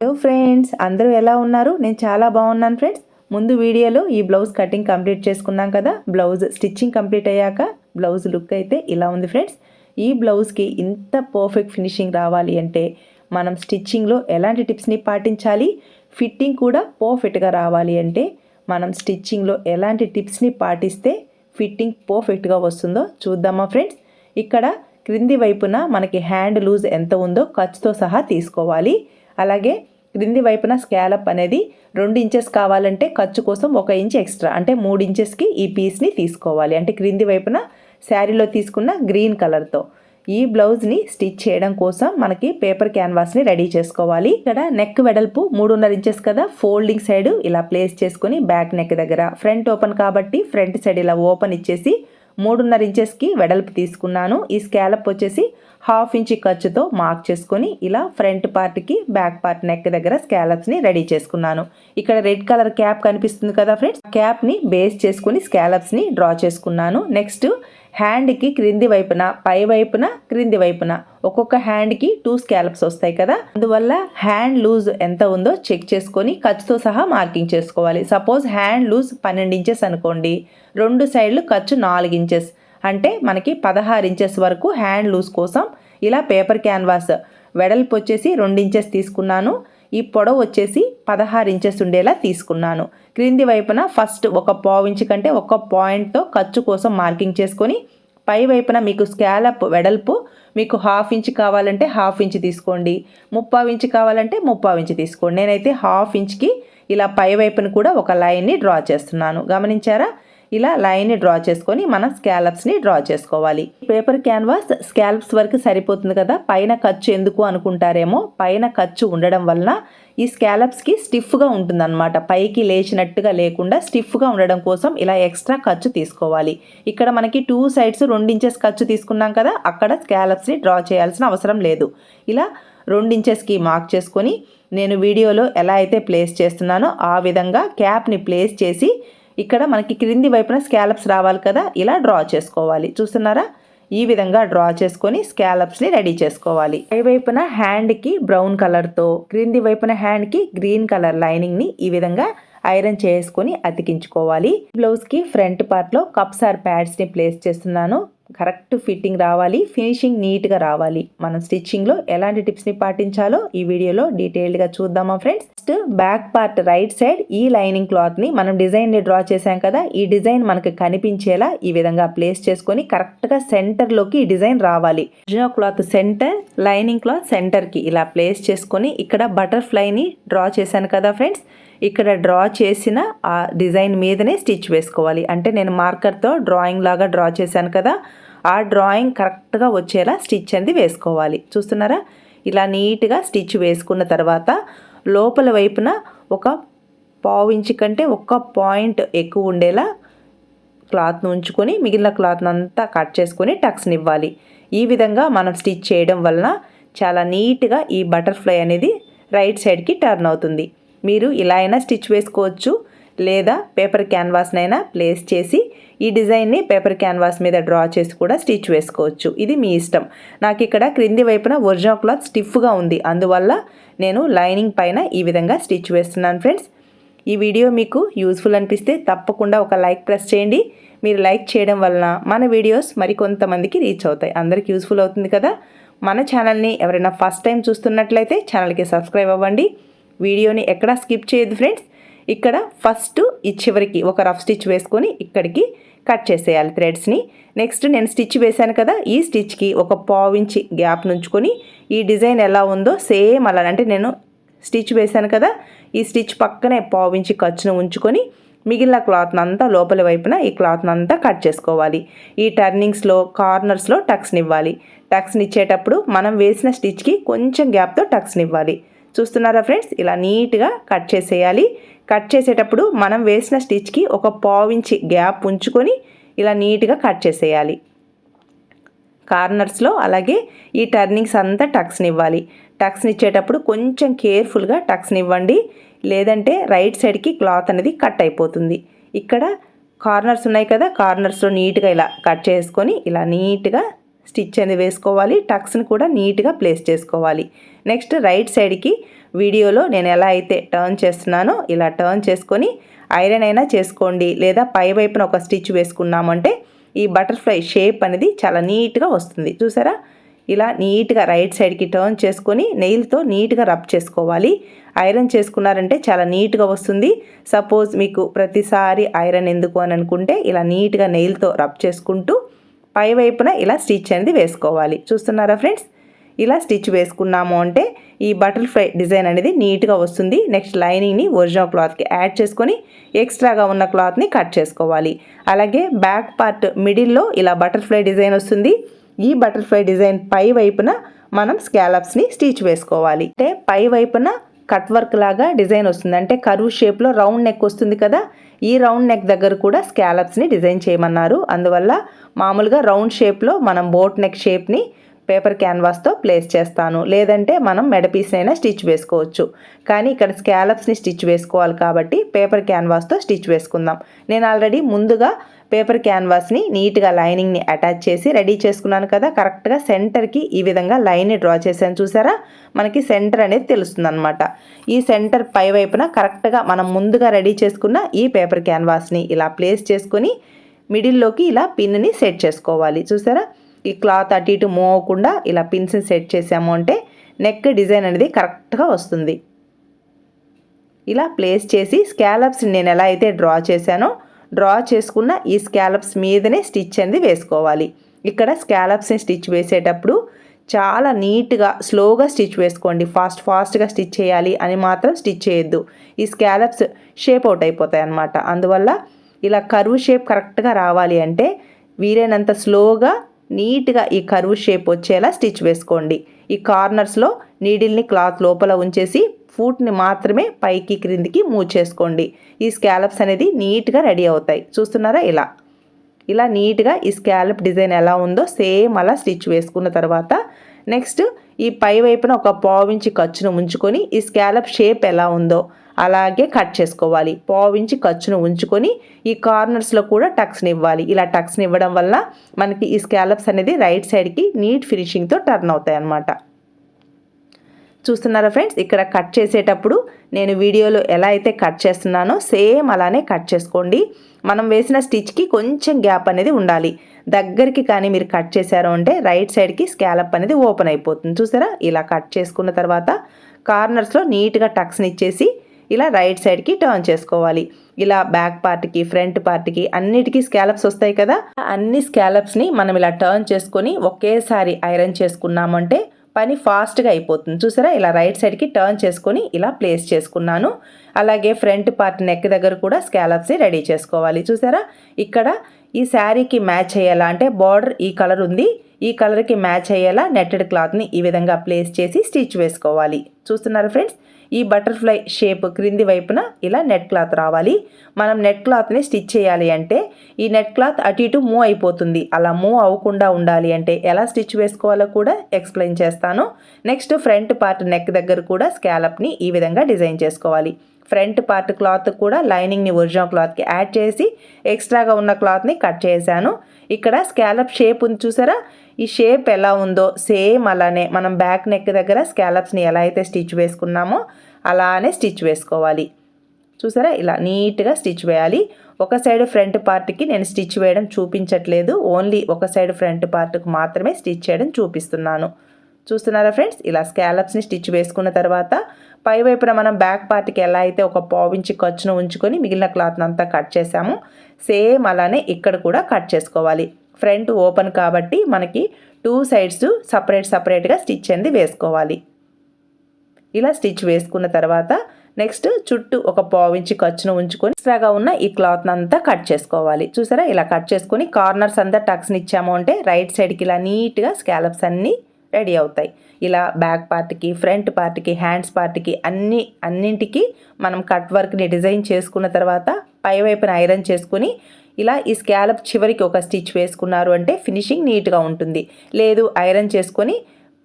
Hello friends అందరూ ఎలా ఉన్నారు? నేను చాలా బాగున్నాను ఫ్రెండ్స్ ముందు వీడియోలో ఈ బ్లౌజ్ కటింగ్ కంప్లీట్ చేసుకున్నాం కదా? బ్లౌజ్ స్టిచ్చింగ్ కంప్లీట్ అయ్యాక బ్లౌజ్ లుక్ అయితే ఇలా ఉంది ఫ్రెండ్స్ ఈ బ్లౌజ్కి ఇంత పర్ఫెక్ట్ ఫినిషింగ్ రావాలి అంటే మనం స్టిచ్చింగ్లో ఎలాంటి టిప్స్ని పాటించాలి? ఫిట్టింగ్ కూడా పర్ఫెక్ట్గా రావాలి అంటే మనం స్టిచ్చింగ్లో ఎలాంటి టిప్స్ని పాటిస్తే ఫిట్టింగ్ పర్ఫెక్ట్గా వస్తుందో చూద్దామా ఫ్రెండ్స్ ఇక్కడ క్రింది వైపున మనకి హ్యాండ్ లూజ్ ఎంత ఉందో ఖర్చుతో సహా తీసుకోవాలి. అలాగే క్రింది వైపున స్కాలప్ అనేది రెండు ఇంచెస్ కావాలంటే ఖర్చు కోసం ఒక ఇంచ్ ఎక్స్ట్రా అంటే మూడు ఇంచెస్కి ఈ పీస్ని తీసుకోవాలి. అంటే క్రింది వైపున శారీలో తీసుకున్న గ్రీన్ కలర్తో ఈ బ్లౌజ్ని స్టిచ్ చేయడం కోసం మనకి పేపర్ క్యాన్వాస్ని రెడీ చేసుకోవాలి. ఇక్కడ నెక్ వెడల్పు మూడున్నర ఇంచెస్ కదా. ఫోల్డింగ్ సైడ్ ఇలా ప్లేస్ చేసుకుని బ్యాక్ నెక్ దగ్గర. ఫ్రంట్ ఓపెన్ కాబట్టి ఫ్రంట్ సైడ్ ఇలా ఓపెన్ ఇచ్చేసి మూడున్నర ఇంచెస్కి వెడల్పు తీసుకున్నాను. ఈ స్కాలప్ వచ్చేసి హాఫ్ ఇంచ్ ఖర్చుతో మార్క్ చేసుకొని ఇలా ఫ్రంట్ పార్ట్కి బ్యాక్ పార్ట్ నెక్ దగ్గర స్కాలప్స్ని రెడీ చేసుకున్నాను. ఇక్కడ రెడ్ కలర్ క్యాప్ కనిపిస్తుంది కదా ఫ్రెండ్స్ క్యాప్ని బేస్ చేసుకుని స్కాలప్స్ని డ్రా చేసుకున్నాను. నెక్స్ట్ హ్యాండ్కి క్రింది వైపున పై వైపున క్రింది వైపున. ఒక్కొక్క హ్యాండ్కి టూ స్కాలప్స్ వస్తాయి కదా? అందువల్ల హ్యాండ్ లూజ్ ఎంత ఉందో చెక్ చేసుకొని ఖర్చుతో సహా మార్కింగ్ చేసుకోవాలి. సపోజ్ హ్యాండ్ లూజ్ పన్నెండు ఇంచెస్ అనుకోండి. రెండు సైడ్లు ఖర్చు నాలుగు ఇంచెస్. అంటే మనకి పదహారు ఇంచెస్ వరకు హ్యాండ్ లూజ్ కోసం ఇలా పేపర్ క్యాన్వాస్. వెడల్పు వచ్చేసి రెండు ఇంచెస్ తీసుకున్నాను. ఈ పొడవు వచ్చేసి పదహారు ఇంచెస్ ఉండేలా తీసుకున్నాను. క్రింది వైపున ఫస్ట్ ఒక పావు ఇంచు కంటే ఒక పాయింట్తో ఖర్చు కోసం మార్కింగ్ చేసుకొని పై వైపున మీకు స్కాలప్ వెడల్పు మీకు హాఫ్ ఇంచ్ కావాలంటే హాఫ్ ఇంచ్ తీసుకోండి. ముప్పావు ఇంచ్ కావాలంటే ముప్పావు ఇంచ్ తీసుకోండి. నేనైతే హాఫ్ ఇంచ్కి ఇలా పై వైపున కూడా ఒక లైన్ని డ్రా చేస్తున్నాను. గమనించారా? ఇలా లైన్ని డ్రా చేసుకొని మనం స్కాలప్స్ని డ్రా చేసుకోవాలి. పేపర్ క్యాన్వాస్ స్కాల్ప్స్ వరకు సరిపోతుంది కదా? పైన ఖర్చు ఎందుకు అనుకుంటారేమో? పైన ఖర్చు ఉండడం వలన ఈ స్కాలప్స్కి స్టిఫ్గా ఉంటుందన్నమాట. పైకి లేచినట్టుగా లేకుండా స్టిఫ్గా ఉండడం కోసం ఇలా ఎక్స్ట్రా ఖర్చు తీసుకోవాలి. ఇక్కడ మనకి టూ సైడ్స్ రెండు ఇంచెస్ ఖర్చు తీసుకున్నాం కదా? అక్కడ స్కాలప్స్ని డ్రా చేయాల్సిన అవసరం లేదు. ఇలా రెండు ఇంచెస్కి మార్క్ చేసుకొని నేను వీడియోలో ఎలా అయితే ప్లేస్ చేస్తున్నానో ఆ విధంగా క్యాప్ని ప్లేస్ చేసి ఇక్కడ మనకి క్రింది వైపున స్కాలప్స్ రావాలి కదా ఇలా డ్రా చేసుకోవాలి. చూస్తున్నారా? ఈ విధంగా డ్రా చేసుకొని స్కాలప్స్ని రెడీ చేసుకోవాలి. పైవైపున హ్యాండ్కి బ్రౌన్ కలర్తో క్రింది వైపున హ్యాండ్కి గ్రీన్ కలర్ లైనింగ్ని ఈ విధంగా ఐరన్ చేసుకొని అతికించుకోవాలి. బ్లౌజ్కి ఫ్రంట్ పార్ట్లో కప్స్ ఆర్ ప్యాడ్స్ని ప్లేస్ చేస్తున్నాను. కరెక్ట్ ఫిట్టింగ్ రావాలి ఫినిషింగ్ నీట్గా రావాలి. మనం స్టిచ్చింగ్లో ఎలాంటి టిప్స్ని పాటించాలో ఈ వీడియోలో డీటెయిల్డ్గా చూద్దామా friends? First back part right side ఈ లైనింగ్ క్లాత్ని మనం డిజైన్ని డ్రా చేసాం కదా ఈ డిజైన్ మనకి కనిపించేలా ఈ విధంగా ప్లేస్ చేసుకొని కరెక్ట్గా సెంటర్లోకి ఈ డిజైన్ రావాలి. Original cloth centre lining cloth సెంటర్కి ఇలా ప్లేస్ చేసుకొని ఇక్కడ బటర్ఫ్లైని డ్రా చేశాను కదా ఫ్రెండ్స్ ఇక్కడ డ్రా చేసిన ఆ డిజైన్ మీదనే స్టిచ్ వేసుకోవాలి. అంటే నేను మార్కర్తో డ్రాయింగ్ లాగా డ్రా చేశాను కదా ఆ డ్రాయింగ్ కరెక్ట్గా వచ్చేలా స్టిచ్ అనేది వేసుకోవాలి. చూస్తున్నారా? ఇలా నీట్గా స్టిచ్ వేసుకున్న తర్వాత లోపల వైపున ఒక పావు ఇంచు కంటే ఒక్క పాయింట్ ఎక్కువ ఉండేలా క్లాత్ను ఉంచుకొని మిగిలిన క్లాత్ను అంతా కట్ చేసుకొని టక్స్ని ఇవ్వాలి. ఈ విధంగా మనం స్టిచ్ చేయడం వలన చాలా నీట్గా ఈ బటర్ఫ్లై అనేది రైట్ సైడ్కి టర్న్ అవుతుంది. మీరు ఇలా అయినా స్టిచ్ వేసుకోవచ్చు లేదా పేపర్ క్యాన్వాస్నైనా ప్లేస్ చేసి ఈ డిజైన్ని పేపర్ క్యాన్వాస్ మీద డ్రా చేసి కూడా స్టిచ్ వేసుకోవచ్చు. ఇది మీ ఇష్టం. నాకు ఇక్కడ క్రింది వైపున ఒరిజినల్ క్లాత్ స్టిఫ్గా ఉంది. అందువల్ల నేను లైనింగ్ పైన ఈ విధంగా స్టిచ్ వేస్తున్నాను ఫ్రెండ్స్. ఈ వీడియో మీకు యూస్ఫుల్ అనిపిస్తే తప్పకుండా ఒక లైక్ ప్రెస్ చేయండి. మీరు లైక్ చేయడం వలన మన వీడియోస్ మరికొంతమందికి రీచ్ అవుతాయి. అందరికి యూస్ఫుల్ అవుతుంది కదా? మన ఛానల్ని ఎవరైనా ఫస్ట్ టైం చూస్తున్నట్లయితే ఛానల్కి సబ్స్క్రైబ్ అవ్వండి. వీడియోని ఎక్కడా స్కిప్ చేయదు ఫ్రెండ్స్. ఇక్కడ ఫస్ట్ ఈ చివరికి ఒక రఫ్ స్టిచ్ వేసుకొని ఇక్కడికి కట్ చేసేయాలి థ్రెడ్స్ని. నెక్స్ట్ నేను స్టిచ్ వేశాను కదా ఈ స్టిచ్కి ఒక పావించి గ్యాప్ నుంచుకొని ఈ డిజైన్ ఎలా ఉందో సేమ్ అలా అంటే నేను స్టిచ్ వేశాను కదా ఈ స్టిచ్ పక్కనే పావించి ఖర్చును ఉంచుకొని మిగిలిన క్లాత్ని అంతా లోపలి వైపున ఈ క్లాత్ని అంతా కట్ చేసుకోవాలి. ఈ టర్నింగ్స్లో కార్నర్స్లో టక్స్ని ఇవ్వాలి. టక్స్ని ఇచ్చేటప్పుడు మనం వేసిన స్టిచ్కి కొంచెం గ్యాప్తో టక్స్ని ఇవ్వాలి. చూస్తున్నారా ఫ్రెండ్స్? ఇలా నీట్గా కట్ చేసేయాలి. కట్ చేసేటప్పుడు మనం వేసిన స్టిచ్కి ఒక పావించి గ్యాప్ ఉంచుకొని ఇలా నీట్గా కట్ చేసేయాలి. కార్నర్స్లో అలాగే ఈ టర్నింగ్స్ అంతా టక్స్ని ఇవ్వాలి. టక్స్ని ఇచ్చేటప్పుడు కొంచెం కేర్ఫుల్గా టక్స్ని ఇవ్వండి. లేదంటే రైట్ సైడ్కి క్లాత్ అనేది కట్ అయిపోతుంది. ఇక్కడ కార్నర్స్ ఉన్నాయి కదా కార్నర్స్లో నీట్గా ఇలా కట్ చేసుకొని ఇలా నీట్గా స్టిచ్ అనేది వేసుకోవాలి టక్స్ని కూడా నీట్గా ప్లేస్ చేసుకోవాలి. నెక్స్ట్ రైట్ సైడ్కి వీడియోలో నేను ఎలా అయితే టర్న్ చేస్తున్నానో ఇలా టర్న్ చేసుకొని ఐరన్ అయినా చేసుకోండి లేదా పై వైపున ఒక స్టిచ్ వేసుకున్నామంటే ఈ బటర్ఫ్లై షేప్ అనేది చాలా నీట్గా వస్తుంది. చూసారా? ఇలా నీట్గా రైట్ సైడ్కి టర్న్ చేసుకొని నెయిల్తో నీట్గా రబ్ చేసుకోవాలి. ఐరన్ చేసుకున్నారంటే చాలా నీట్గా వస్తుంది. సపోజ్ మీకు ప్రతిసారి ఐరన్ ఎందుకు అని అనుకుంటే ఇలా నీట్గా నెయిల్తో రబ్ చేసుకుంటూ పై వైపున ఇలా స్టిచ్ అనేది వేసుకోవాలి. చూస్తున్నారా ఫ్రెండ్స్? ఇలా స్టిచ్ వేసుకున్నాము అంటే ఈ బటర్ఫ్లై డిజైన్ అనేది నీట్గా వస్తుంది. నెక్స్ట్ లైనింగ్ని ఒరిజినల్ క్లాత్కి యాడ్ చేసుకొని ఎక్స్ట్రాగా ఉన్న క్లాత్ని కట్ చేసుకోవాలి. అలాగే బ్యాక్ పార్ట్ మిడిల్లో ఇలా బటర్ఫ్లై డిజైన్ వస్తుంది. ఈ బటర్ఫ్లై డిజైన్ పై వైపున మనం స్కాలప్స్ని స్టిచ్ వేసుకోవాలి. అంటే పై వైపున కట్ వర్క్ లాగా డిజైన్ వస్తుంది. అంటే కరువు షేప్లో రౌండ్ నెక్ వస్తుంది కదా ఈ రౌండ్ నెక్ దగ్గర కూడా స్కాలప్స్ని డిజైన్ చేయమన్నారు. అందువల్ల మామూలుగా రౌండ్ షేప్లో మనం బోట్ నెక్ షేప్ని పేపర్ క్యాన్వాస్తో ప్లేస్ చేస్తాను. లేదంటే మనం మెడపీస్ అయినా స్టిచ్ వేసుకోవచ్చు. కానీ ఇక్కడ స్కాలప్స్ని స్టిచ్ వేసుకోవాలి కాబట్టి పేపర్ క్యాన్వాస్తో స్టిచ్ వేసుకుందాం. నేను ఆల్రెడీ ముందుగా పేపర్ క్యాన్వాస్ని నీట్గా లైనింగ్ని అటాచ్ చేసి రెడీ చేసుకున్నాను కదా కరెక్ట్గా సెంటర్కి ఈ విధంగా లైన్ని డ్రా చేశాను చూసారా? మనకి సెంటర్ అనేది తెలుస్తుంది అనమాట ఈ సెంటర్ పై వైపున కరెక్ట్గా మనం ముందుగా రెడీ చేసుకున్న ఈ పేపర్ క్యాన్వాస్ని ఇలా ప్లేస్ చేసుకొని మిడిల్లోకి ఇలా పిన్ని సెట్ చేసుకోవాలి. చూసారా? ఈ క్లాత్ అటు ఇటు మూవ్ అవ్వకుండా ఇలా పిన్స్ని సెట్ చేసాము అంటే నెక్ డిజైన్ అనేది కరెక్ట్గా వస్తుంది. ఇలా ప్లేస్ చేసి స్కాలప్స్ నేను ఎలా అయితే డ్రా చేశానో డ్రా చేసుకున్న ఈ స్కాలప్స్ మీదనే స్టిచ్ అనేది వేసుకోవాలి. ఇక్కడ స్కాలప్స్ని స్టిచ్ వేసేటప్పుడు చాలా నీట్గా స్లోగా స్టిచ్ వేసుకోండి. ఫాస్ట్ ఫాస్ట్గా స్టిచ్ చేయాలి అని మాత్రం స్టిచ్ చేయొద్దు. ఈ స్కాలప్స్ షేప్ అవుట్ అయిపోతాయి అన్నమాట. అందువల్ల ఇలా కరువు షేప్ కరెక్ట్గా రావాలి అంటే వీలైనంత స్లోగా నీట్గా ఈ కరువు షేప్ వచ్చేలా స్టిచ్ వేసుకోండి. ఈ కార్నర్స్లో నీడిల్ని క్లాత్ లోపల ఉంచేసి ఫుట్ని మాత్రమే పైకి క్రిందికి మూవ్ చేసుకోండి. ఈ స్కాలప్స్ అనేది నీట్గా రెడీ అవుతాయి. చూస్తున్నారా ఇలా? ఇలా నీట్గా ఈ స్కాలప్ డిజైన్ ఎలా ఉందో సేమ్ అలా స్టిచ్ వేసుకున్న తర్వాత నెక్స్ట్ ఈ పై వైపున ఒక పావించి ఖర్చును ఉంచుకొని ఈ స్కాలప్ షేప్ ఎలా ఉందో అలాగే కట్ చేసుకోవాలి. పావించి ఖర్చును ఉంచుకొని ఈ కార్నర్స్లో కూడా టక్స్ని ఇవ్వాలి. ఇలా టక్స్ని ఇవ్వడం వల్ల మనకి ఈ స్కాలప్స్ అనేది రైట్ సైడ్కి నీట్ ఫినిషింగ్తో టర్న్ అవుతాయి అన్నమాట చూస్తున్నారా ఫ్రెండ్స్? ఇక్కడ కట్ చేసేటప్పుడు నేను వీడియోలో ఎలా అయితే కట్ చేస్తున్నానో సేమ్ అలానే కట్ చేసుకోండి. మనం వేసిన స్టిచ్కి కొంచెం గ్యాప్ అనేది ఉండాలి. దగ్గరికి కానీ మీరు కట్ చేశారు అంటే రైట్ సైడ్కి స్కాలప్ అనేది ఓపెన్ అయిపోతుంది. చూసారా? ఇలా కట్ చేసుకున్న తర్వాత కార్నర్స్లో నీట్గా టక్స్ని ఇచ్చేసి ఇలా రైట్ సైడ్కి టర్న్ చేసుకోవాలి. ఇలా బ్యాక్ పార్ట్కి ఫ్రంట్ పార్ట్కి అన్నిటికీ స్కాలప్స్ వస్తాయి కదా? అన్ని స్కాలప్స్ని మనం ఇలా టర్న్ చేసుకొని ఒకేసారి ఐరన్ చేసుకున్నామంటే పని ఫాస్ట్గా అయిపోతుంది. చూసారా? ఇలా రైట్ సైడ్కి టర్న్ చేసుకొని ఇలా ప్లేస్ చేసుకున్నాను. అలాగే ఫ్రంట్ పార్ట్ నెక్ దగ్గర కూడా స్కాలప్స్ రెడీ చేసుకోవాలి. చూసారా? ఇక్కడ ఈ శారీకి మ్యాచ్ అయ్యేలా అంటే బార్డర్ ఈ కలర్ ఉంది. ఈ కలర్కి మ్యాచ్ అయ్యేలా నెట్టెడ్ క్లాత్ని ఈ విధంగా ప్లేస్ చేసి స్టిచ్ వేసుకోవాలి. చూస్తున్నారు ఫ్రెండ్స్? ఈ బటర్ఫ్లై షేప్ క్రింది వైపున ఇలా నెట్ క్లాత్ రావాలి. మనం నెట్ క్లాత్ని స్టిచ్ చేయాలి అంటే ఈ నెట్ క్లాత్ అటు ఇటు మూవ్ అయిపోతుంది. అలా మూవ్ అవ్వకుండా ఉండాలి అంటే ఎలా స్టిచ్ వేసుకోవాలో కూడా ఎక్స్ప్లెయిన్ చేస్తాను. నెక్స్ట్ ఫ్రంట్ పార్ట్ నెక్ దగ్గర కూడా స్కాలప్ని ఈ విధంగా డిజైన్ చేసుకోవాలి. ఫ్రంట్ పార్ట్ క్లాత్ కూడా లైనింగ్ని ఒరిజినల్ క్లాత్కి యాడ్ చేసి ఎక్స్ట్రాగా ఉన్న క్లాత్ని కట్ చేశాను. ఇక్కడ స్కాలప్ షేప్ ఉంది చూసారా? ఈ షేప్ ఎలా ఉందో సేమ్ అలానే మనం బ్యాక్ నెక్ దగ్గర స్కాలప్స్ని ఎలా అయితే స్టిచ్ వేసుకున్నామో అలానే స్టిచ్ వేసుకోవాలి. చూసారా? ఇలా నీట్గా స్టిచ్ వేయాలి. ఒక సైడ్ ఫ్రంట్ పార్ట్కి నేను స్టిచ్ వేయడం చూపించట్లేదు. ఓన్లీ ఒక సైడ్ ఫ్రంట్ పార్ట్కి మాత్రమే స్టిచ్ చేయడం చూపిస్తున్నాను. చూస్తున్నారా ఫ్రెండ్స్ ఇలా స్కాలప్స్ని స్టిచ్ వేసుకున్న తర్వాత పై వైపున మనం బ్యాక్ పార్ట్కి ఎలా అయితే ఒక పావించి ఖర్చును ఉంచుకొని మిగిలిన క్లాత్ని అంతా కట్ చేసాము సేమ్ అలానే ఇక్కడ కూడా కట్ చేసుకోవాలి. ఫ్రంట్ ఓపెన్ కాబట్టి మనకి టూ సైడ్స్ సపరేట్ సపరేట్గా స్టిచ్ అనేది వేసుకోవాలి. ఇలా స్టిచ్ వేసుకున్న తర్వాత నెక్స్ట్ చుట్టూ ఒక పావించి ఖర్చును ఉంచుకొని ఎక్స్ట్రాగా ఉన్న ఈ క్లాత్ అంతా కట్ చేసుకోవాలి. చూసారా? ఇలా కట్ చేసుకొని కార్నర్స్ అంతా టక్స్ని ఇచ్చాము అంటే రైట్ సైడ్కి ఇలా నీట్గా స్కాలప్స్ అన్నీ రెడీ అవుతాయి. ఇలా బ్యాక్ పార్ట్కి ఫ్రంట్ పార్ట్కి హ్యాండ్స్ పార్ట్కి అన్ని అన్నింటికి మనం కట్ వర్క్ని డిజైన్ చేసుకున్న తర్వాత పై వైపున ఐరన్ చేసుకుని ఇలా ఈ స్కాలప్ చివరికి ఒక స్టిచ్ వేసుకున్నారు అంటే ఫినిషింగ్ నీట్గా ఉంటుంది. లేదు ఐరన్ చేసుకొని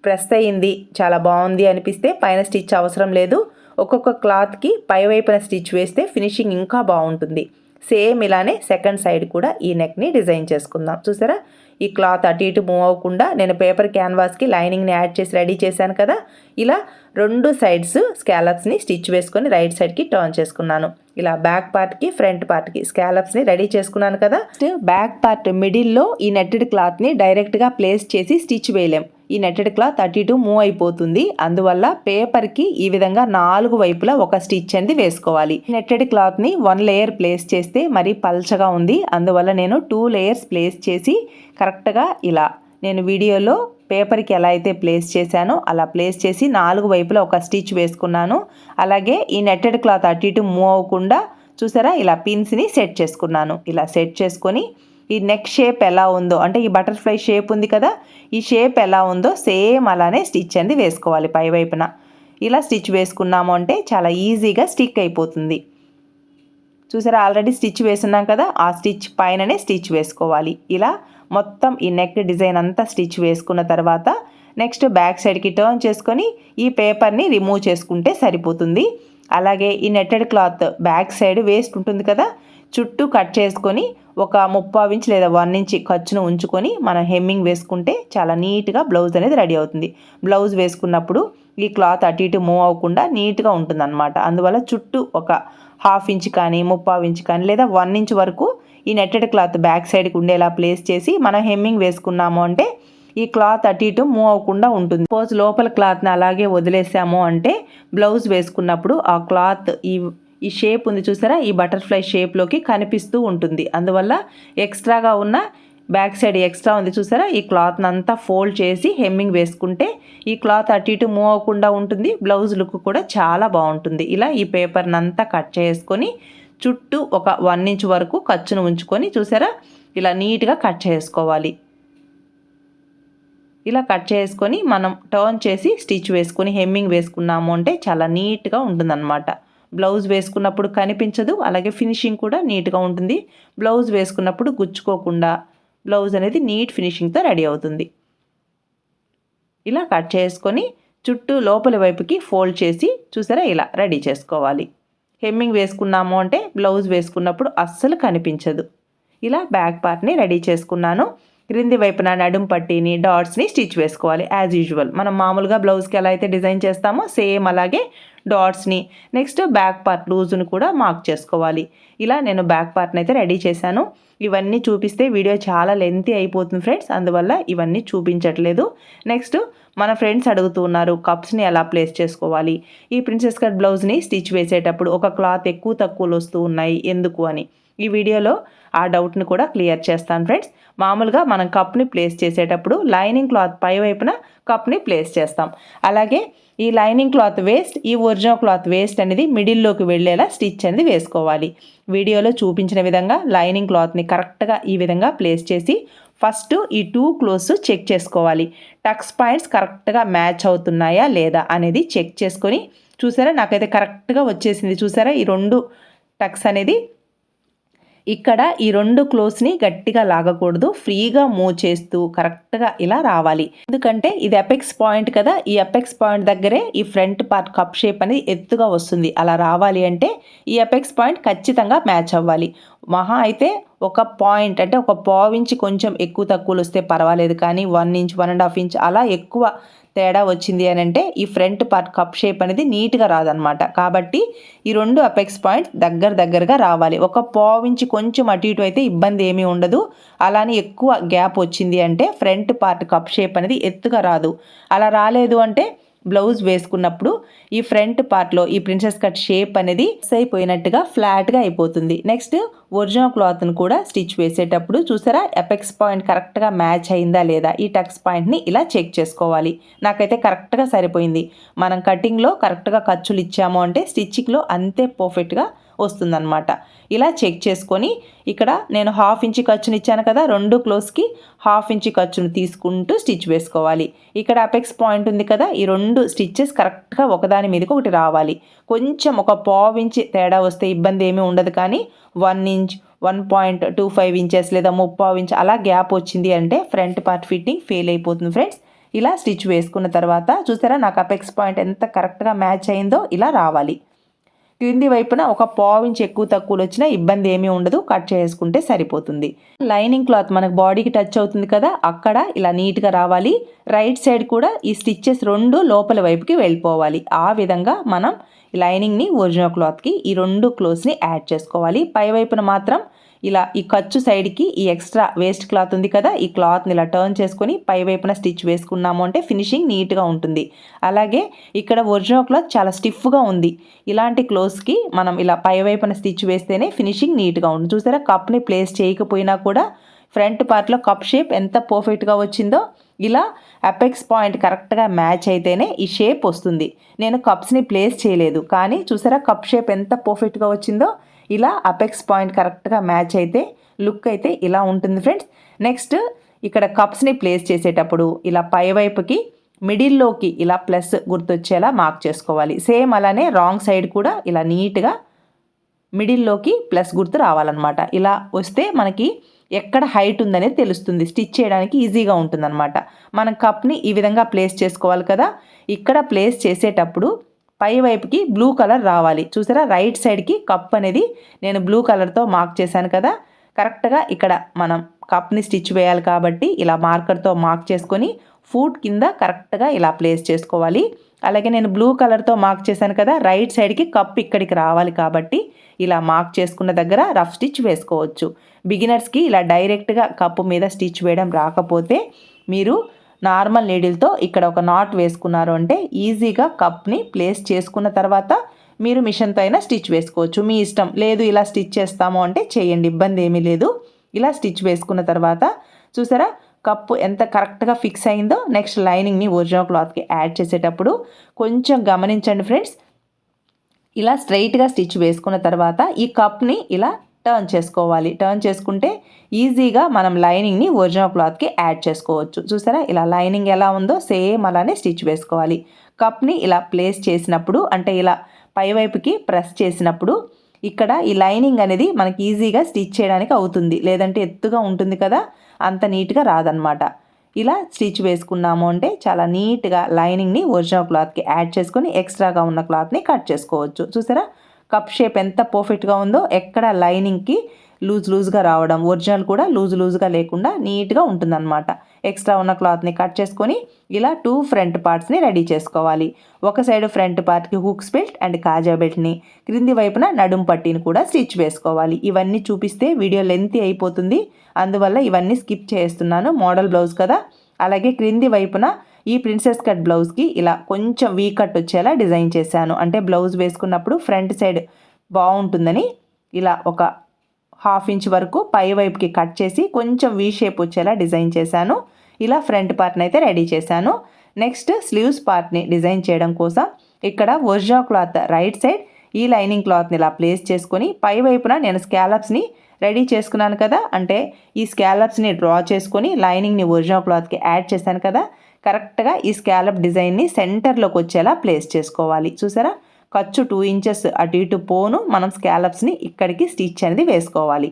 ప్రెస్ అయ్యింది చాలా బాగుంది అనిపిస్తే పైన స్టిచ్ అవసరం లేదు. ఒక్కొక్క క్లాత్కి పైవైపున స్టిచ్ వేస్తే ఫినిషింగ్ ఇంకా బాగుంటుంది. సేమ్ ఇలానే సెకండ్ సైడ్ కూడా ఈ నెక్ని డిజైన్ చేసుకుందాం. చూసారా? ఈ క్లాత్ అటు ఇటు మూవ్ అవ్వకుండా నేను పేపర్ క్యాన్వాస్కి లైనింగ్ని యాడ్ చేసి రెడీ చేశాను కదా? ఇలా రెండు సైడ్స్ స్కాలప్స్ని స్టిచ్ వేసుకొని రైట్ సైడ్కి టర్న్ చేసుకున్నాను. ఇలా బ్యాక్ పార్ట్కి ఫ్రంట్ పార్ట్కి స్కాలప్స్ని రెడీ చేసుకున్నాను కదా. బ్యాక్ పార్ట్ మిడిల్లో ఈ నెట్టెడ్ క్లాత్ని డైరెక్ట్గా ప్లేస్ చేసి స్టిచ్ వేయలేం. ఈ నెట్టెడ్ క్లాత్ అటు ఇటు మూవ్ అయిపోతుంది. అందువల్ల పేపర్కి ఈ విధంగా నాలుగు వైపులా ఒక స్టిచ్ అనేది వేసుకోవాలి. నెట్టెడ్ క్లాత్ని వన్ లేయర్ ప్లేస్ చేస్తే మరీ పల్చగా ఉంది. అందువల్ల నేను టూ లేయర్స్ ప్లేస్ చేసి కరెక్ట్గా ఇలా నేను వీడియోలో పేపర్కి ఎలా అయితే ప్లేస్ చేశానో అలా ప్లేస్ చేసి నాలుగు వైపులా ఒక స్టిచ్ వేసుకున్నాను. అలాగే ఈ నెట్టెడ్ క్లాత్ అటు ఇటు మూవ్ అవ్వకుండా చూసారా? ఇలా పిన్స్ని సెట్ చేసుకున్నాను. ఇలా సెట్ చేసుకొని ఈ నెక్ షేప్ ఎలా ఉందో అంటే ఈ బటర్ఫ్లై షేప్ ఉంది కదా ఈ షేప్ ఎలా ఉందో సేమ్ అలానే స్టిచ్ అనేది వేసుకోవాలి పై వైపున. ఇలా స్టిచ్ వేసుకున్నాము అంటే చాలా ఈజీగా స్టిక్ అయిపోతుంది. చూసారా? ఆల్రెడీ స్టిచ్ వేసున్నాం కదా ఆ స్టిచ్ పైననే స్టిచ్ వేసుకోవాలి. ఇలా మొత్తం ఈ నెక్ డిజైన్ అంతా స్టిచ్ వేసుకున్న తర్వాత నెక్స్ట్ బ్యాక్ సైడ్కి టర్న్ చేసుకొని ఈ పేపర్ని రిమూవ్ చేసుకుంటే సరిపోతుంది. అలాగే ఈ netted cloth back side waste ఉంటుంది కదా చుట్టూ కట్ చేసుకొని ఒక ముప్పావు ఇంచ్ లేదా వన్ ఇంచ్ ఖర్చును ఉంచుకొని మనం హెమ్మింగ్ వేసుకుంటే చాలా నీట్గా బ్లౌజ్ అనేది రెడీ అవుతుంది. బ్లౌజ్ వేసుకున్నప్పుడు ఈ క్లాత్ అటు ఇటు మూవ్ అవ్వకుండా నీట్గా ఉంటుంది అనమాట అందువల్ల చుట్టూ ఒక హాఫ్ ఇంచ్ కానీ ముప్పావు ఇంచ్ కానీ లేదా వన్ ఇంచ్ వరకు ఈ నెట్టెడ్ క్లాత్ బ్యాక్ సైడ్కి ఉండేలా ప్లేస్ చేసి మనం హెమ్మింగ్ వేసుకున్నాము అంటే ఈ క్లాత్ అటు ఇటు మూవ్ అవ్వకుండా ఉంటుంది. సపోజ్ లోపల క్లాత్ని అలాగే వదిలేసాము అంటే బ్లౌజ్ వేసుకున్నప్పుడు ఆ క్లాత్ ఈ ఈ షేప్ ఉంది చూసారా? ఈ బటర్ఫ్లై షేప్లోకి కనిపిస్తూ ఉంటుంది. అందువల్ల ఎక్స్ట్రాగా ఉన్న బ్యాక్ సైడ్ ఎక్స్ట్రా ఉంది చూసారా? ఈ క్లాత్ని అంతా ఫోల్డ్ చేసి హెమ్మింగ్ వేసుకుంటే ఈ క్లాత్ అటు ఇటు మూవ్ అవ్వకుండా ఉంటుంది. బ్లౌజ్ లుక్ కూడా చాలా బాగుంటుంది. ఇలా ఈ పేపర్ని అంతా కట్ చేసుకొని చుట్టూ ఒక వన్ ఇంచ్ వరకు ఖర్చును ఉంచుకొని చూసారా? ఇలా నీట్గా కట్ చేసుకోవాలి. ఇలా కట్ చేసుకొని మనం టర్న్ చేసి స్టిచ్ వేసుకొని హెమ్మింగ్ వేసుకున్నాము అంటే చాలా నీట్గా ఉంటుందన్నమాట. బ్లౌజ్ వేసుకున్నప్పుడు కనిపించదు అలాగే ఫినిషింగ్ కూడా నీట్గా ఉంటుంది. బ్లౌజ్ వేసుకున్నప్పుడు గుచ్చుకోకుండా బ్లౌజ్ అనేది నీట్ ఫినిషింగ్తో రెడీ అవుతుంది. ఇలా కట్ చేసుకొని చుట్టూ లోపలి వైపుకి ఫోల్డ్ చేసి చూసారా? ఇలా రెడీ చేసుకోవాలి. హెమ్మింగ్ వేసుకున్నాము అంటే బ్లౌజ్ వేసుకున్నప్పుడు అస్సలు కనిపించదు. ఇలా బ్యాక్ పార్ట్ని రెడీ చేసుకున్నాను. క్రింది వైపున నడుం పట్టీని డాట్స్ని స్టిచ్ వేసుకోవాలి యాజ్ యూజువల్ మనం మామూలుగా బ్లౌజ్కి ఎలా అయితే డిజైన్ చేస్తామో సేమ్ అలాగే డాట్స్ని. నెక్స్ట్ బ్యాక్ పార్ట్ లూజ్ని కూడా మార్క్ చేసుకోవాలి. ఇలా నేను బ్యాక్ పార్ట్ని అయితే రెడీ చేశాను. ఇవన్నీ చూపిస్తే వీడియో చాలా లెంతీ అయిపోతుంది ఫ్రెండ్స్. అందువల్ల ఇవన్నీ చూపించట్లేదు. నెక్స్ట్ మన ఫ్రెండ్స్ అడుగుతూ ఉన్నారు కప్స్ని ఎలా ప్లేస్ చేసుకోవాలి? ఈ ప్రిన్సెస్ కట్ బ్లౌజ్ని స్టిచ్ వేసేటప్పుడు ఒక క్లాత్ ఎక్కువ తక్కువలు వస్తూ ఉన్నాయి. ఎందుకు అని. ఈ వీడియోలో ఆ డౌట్ని కూడా క్లియర్ చేస్తాను ఫ్రెండ్స్. మామూలుగా మనం కప్ని ప్లేస్ చేసేటప్పుడు లైనింగ్ క్లాత్ పై వైపున కప్ని ప్లేస్ చేస్తాం. అలాగే ఈ లైనింగ్ క్లాత్ వేస్ట్ ఈ ఒరిజినల్ క్లాత్ వేస్ట్ అనేది మిడిల్లోకి వెళ్ళేలా స్టిచ్ అనేది వేసుకోవాలి. వీడియోలో చూపించిన విధంగా లైనింగ్ క్లాత్ని కరెక్ట్గా ఈ విధంగా ప్లేస్ చేసి ఫస్ట్ ఈ టూ క్లోజ్ చెక్ చేసుకోవాలి. టక్స్ పాయింట్స్ కరెక్ట్గా మ్యాచ్ అవుతున్నాయా లేదా అనేది చెక్ చేసుకొని చూసారా? నాకైతే కరెక్ట్గా వచ్చేసింది. చూసారా? ఈ రెండు టక్స్ అనేది ఇక్కడ ఈ రెండు క్లోత్స్ని గట్టిగా లాగకూడదు ఫ్రీగా మూవ్ చేస్తూ కరెక్ట్గా ఇలా రావాలి. ఎందుకంటే ఇది అపెక్స్ పాయింట్ కదా ఈ అపెక్స్ పాయింట్ దగ్గరే ఈ ఫ్రంట్ పార్ట్ కప్ షేప్ అనేది ఎత్తుగా వస్తుంది. అలా రావాలి అంటే ఈ అపెక్స్ పాయింట్ ఖచ్చితంగా మ్యాచ్ అవ్వాలి. మహా అయితే ఒక పాయింట్ అంటే ఒక పావించి కొంచెం ఎక్కువ తక్కువలు వస్తే పర్వాలేదు. కానీ one inch one and half inch అలా ఎక్కువ తేడా వచ్చింది అని అంటే ఈ ఫ్రంట్ పార్ట్ కప్ షేప్ అనేది నీట్గా రాదనమాట కాబట్టి ఈ రెండు అపెక్స్ పాయింట్స్ దగ్గర దగ్గరగా రావాలి. ఒక పావించి కొంచెం అటు ఇటు అయితే ఇబ్బంది ఏమీ ఉండదు. అలానే ఎక్కువ గ్యాప్ వచ్చింది అంటే ఫ్రంట్ పార్ట్ కప్ షేప్ అనేది ఎత్తుగా రాదు. అలా రాలేదు అంటే బ్లౌజ్ వేసుకున్నప్పుడు ఈ ఫ్రంట్ పార్ట్లో ఈ ప్రిన్సెస్ కట్ షేప్ అనేది అయిపోయినట్టుగా ఫ్లాట్గా అయిపోతుంది. నెక్స్ట్ ఒరిజినల్ క్లాత్ను కూడా స్టిచ్ వేసేటప్పుడు చూసారా? ఎపెక్స్ పాయింట్ కరెక్ట్గా మ్యాచ్ అయిందా లేదా? ఈ టక్స్ పాయింట్ని ఇలా చెక్ చేసుకోవాలి. నాకైతే కరెక్ట్గా సరిపోయింది. మనం కటింగ్లో కరెక్ట్గా ఖర్చులు ఇచ్చాము అంటే స్టిచ్చింగ్లో అంతే పర్ఫెక్ట్గా వస్తుందన్నమాట. ఇలా చెక్ చేసుకొని ఇక్కడ నేను హాఫ్ ఇంచ్ ఖర్చుని ఇచ్చాను కదా రెండు క్లోజ్కి హాఫ్ ఇంచ్ ఖర్చును తీసుకుంటూ స్టిచ్ వేసుకోవాలి. ఇక్కడ అపెక్స్ పాయింట్ ఉంది కదా ఈ రెండు స్టిచ్చెస్ కరెక్ట్గా ఒకదాని మీదకి ఒకటి రావాలి. కొంచెం ఒక పావు ఇంచ్ తేడా వస్తే ఇబ్బంది ఏమీ ఉండదు కానీ one inch one point two five inches లేదా ముప్పావు ఇంచ్ అలా గ్యాప్ వచ్చింది అంటే ఫ్రంట్ పార్ట్ ఫిట్టింగ్ ఫెయిల్ అయిపోతుంది ఫ్రెండ్స్. ఇలా స్టిచ్ వేసుకున్న తర్వాత చూసారా నాకు అపెక్స్ పాయింట్ ఎంత కరెక్ట్గా మ్యాచ్ అయిందో ఇలా రావాలి. క్రింది వైపున ఒక పావు ఇంచ్ ఎక్కువ తక్కువలు వచ్చినా ఇబ్బంది ఏమీ ఉండదు. కట్ చేసుకుంటే సరిపోతుంది. లైనింగ్ క్లాత్ మనకు బాడీకి టచ్ అవుతుంది కదా అక్కడ ఇలా నీట్గా రావాలి. రైట్ సైడ్ కూడా ఈ స్టిచ్చెస్ రెండు లోపల వైపుకి వెళ్ళిపోవాలి. ఆ విధంగా మనం లైనింగ్ని ఒరిజినల్ క్లాత్కి ఈ రెండు క్లోత్స్ని యాడ్ చేసుకోవాలి. పై వైపున మాత్రం ఇలా ఈ ఖర్చు సైడ్కి ఈ ఎక్స్ట్రా వేస్ట్ క్లాత్ ఉంది కదా ఈ క్లాత్ని ఇలా టర్న్ చేసుకొని పై వైపున స్టిచ్ వేసుకున్నాము అంటే ఫినిషింగ్ నీట్గా ఉంటుంది. అలాగే ఇక్కడ ఒరిజినల్ క్లాత్ చాలా స్టిఫ్గా ఉంది. ఇలాంటి క్లోత్స్కి మనం ఇలా పై వైపున స్టిచ్ వేస్తేనే ఫినిషింగ్ నీట్గా ఉంటుంది. చూసారా కప్ని ప్లేస్ చేయకపోయినా కూడా ఫ్రంట్ పార్ట్లో కప్ షేప్ ఎంత పర్ఫెక్ట్గా వచ్చిందో ఇలా అపెక్స్ పాయింట్ కరెక్ట్గా మ్యాచ్ అయితేనే ఈ షేప్ వస్తుంది. నేను కప్స్ని ప్లేస్ చేయలేదు. కానీ చూసారా కప్ షేప్ ఎంత పర్ఫెక్ట్గా వచ్చిందో ఇలా అపెక్స్ పాయింట్ కరెక్ట్గా మ్యాచ్ అయితే లుక్ అయితే ఇలా ఉంటుంది ఫ్రెండ్స్ నెక్స్ట్ ఇక్కడ కప్స్ని ప్లేస్ చేసేటప్పుడు ఇలా పైవైపుకి మిడిల్లోకి ఇలా ప్లస్ గుర్తొచ్చేలా మార్క్ చేసుకోవాలి. సేమ్ అలానే రాంగ్ సైడ్ కూడా ఇలా నీట్గా మిడిల్లోకి ప్లస్ గుర్తు రావాలన్నమాట. ఇలా వస్తే మనకి ఎక్కడ హైట్ ఉందనేది తెలుస్తుంది. స్టిచ్ చేయడానికి ఈజీగా ఉంటుందన్నమాట. మనం కప్ని ఈ విధంగా ప్లేస్ చేసుకోవాలి కదా. ఇక్కడ ప్లేస్ చేసేటప్పుడు పై వైపుకి బ్లూ కలర్ రావాలి. చూసారా? రైట్ సైడ్కి కప్ అనేది నేను బ్లూ కలర్తో మార్క్ చేశాను కదా? కరెక్ట్గా ఇక్కడ మనం కప్ని స్టిచ్ వేయాలి కాబట్టి ఇలా మార్కర్తో మార్క్ చేసుకొని ఫుడ్ కింద కరెక్ట్గా ఇలా ప్లేస్ చేసుకోవాలి. అలాగే నేను బ్లూ కలర్తో మార్క్ చేశాను కదా? రైట్ సైడ్కి కప్ ఇక్కడికి రావాలి కాబట్టి ఇలా మార్క్ చేసుకున్న దగ్గర రఫ్ స్టిచ్ వేసుకోవచ్చు. బిగినర్స్కి ఇలా డైరెక్ట్గా కప్పు మీద స్టిచ్ వేయడం రాకపోతే మీరు నార్మల్ నీడిల్తో ఇక్కడ ఒక నాట్ వేసుకున్నారు అంటే ఈజీగా కప్ని ప్లేస్ చేసుకున్న తర్వాత మీరు మిషన్తో అయినా స్టిచ్ వేసుకోవచ్చు. మీ ఇష్టం. లేదు ఇలా స్టిచ్ చేస్తాము అంటే చేయండి. ఇబ్బంది ఏమీ లేదు. ఇలా స్టిచ్ వేసుకున్న తర్వాత చూసారా? కప్పు ఎంత కరెక్ట్గా ఫిక్స్ అయిందో నెక్స్ట్ లైనింగ్ని ఒరిజినల్ క్లాత్కి యాడ్ చేసేటప్పుడు కొంచెం గమనించండి ఫ్రెండ్స్. ఇలా స్ట్రైట్గా స్టిచ్ వేసుకున్న తర్వాత ఈ కప్ని ఇలా టర్న్ చేసుకోవాలి. టర్న్ చేసుకుంటే ఈజీగా మనం లైనింగ్ని ఒరిజినల్ క్లాత్కి యాడ్ చేసుకోవచ్చు. చూసారా? ఇలా లైనింగ్ ఎలా ఉందో సేమ్ అలానే స్టిచ్ వేసుకోవాలి. కప్ని ఇలా ప్లేస్ చేసినప్పుడు అంటే ఇలా పైవైపుకి ప్రెస్ చేసినప్పుడు ఇక్కడ ఈ లైనింగ్ అనేది మనకి ఈజీగా స్టిచ్ చేయడానికి అవుతుంది. లేదంటే ఎత్తుగా ఉంటుంది కదా? అంత నీట్గా రాదనమాట ఇలా స్టిచ్ వేసుకున్నాము అంటే చాలా నీట్గా లైనింగ్ని ఒరిజినల్ క్లాత్కి యాడ్ చేసుకొని ఎక్స్ట్రాగా ఉన్న క్లాత్ని కట్ చేసుకోవచ్చు. చూసారా? కప్ షేప్ ఎంత పర్ఫెక్ట్గా ఉందో ఎక్కడ లైనింగ్కి లూజ్ లూజ్గా రావడం ఒరిజినల్ కూడా లూజ్ లూజ్గా లేకుండా నీట్గా ఉంటుందన్నమాట. ఎక్స్ట్రా ఉన్న క్లాత్ని కట్ చేసుకొని ఇలా టూ ఫ్రంట్ పార్ట్స్ని రెడీ చేసుకోవాలి. ఒక సైడ్ ఫ్రంట్ పార్ట్కి హుక్స్ బెల్ట్ అండ్ కాజా బెల్ట్ని క్రింది వైపున నడుం పట్టీని కూడా స్టిచ్ వేసుకోవాలి. ఇవన్నీ చూపిస్తే వీడియో లెంత్ అయిపోతుంది. అందువల్ల ఇవన్నీ స్కిప్ చేస్తున్నాను. మోడల్ బ్లౌజ్ కదా. అలాగే క్రింది వైపున ఈ ప్రిన్సెస్ కట్ బ్లౌజ్కి ఇలా కొంచెం వీ కట్ వచ్చేలా డిజైన్ చేశాను. అంటే బ్లౌజ్ వేసుకున్నప్పుడు ఫ్రంట్ సైడ్ బాగుంటుందని ఇలా ఒక హాఫ్ ఇంచ్ వరకు పై వైపుకి కట్ చేసి కొంచెం వీ షేప్ వచ్చేలా డిజైన్ చేశాను. ఇలా ఫ్రంట్ పార్ట్ని అయితే రెడీ చేశాను. నెక్స్ట్ స్లీవ్స్ పార్ట్ని డిజైన్ చేయడం కోసం ఇక్కడ ఒరిజా క్లాత్ రైట్ సైడ్ ఈ లైనింగ్ క్లాత్ని ఇలా ప్లేస్ చేసుకొని పై వైపున నేను స్కాలప్స్ని రెడీ చేసుకున్నాను కదా. అంటే ఈ స్కాలప్స్ని డ్రా చేసుకొని లైనింగ్ని ఒరిజినల్ క్లాత్కి యాడ్ చేశాను కదా. కరెక్ట్గా ఈ స్కాలప్ డిజైన్ని సెంటర్లోకి వచ్చేలా ప్లేస్ చేసుకోవాలి. చూసారా? ఖర్చు టూ ఇంచెస్ అటు ఇటు పోను మనం స్కాలప్స్ని ఇక్కడికి స్టిచ్ అనేది వేసుకోవాలి.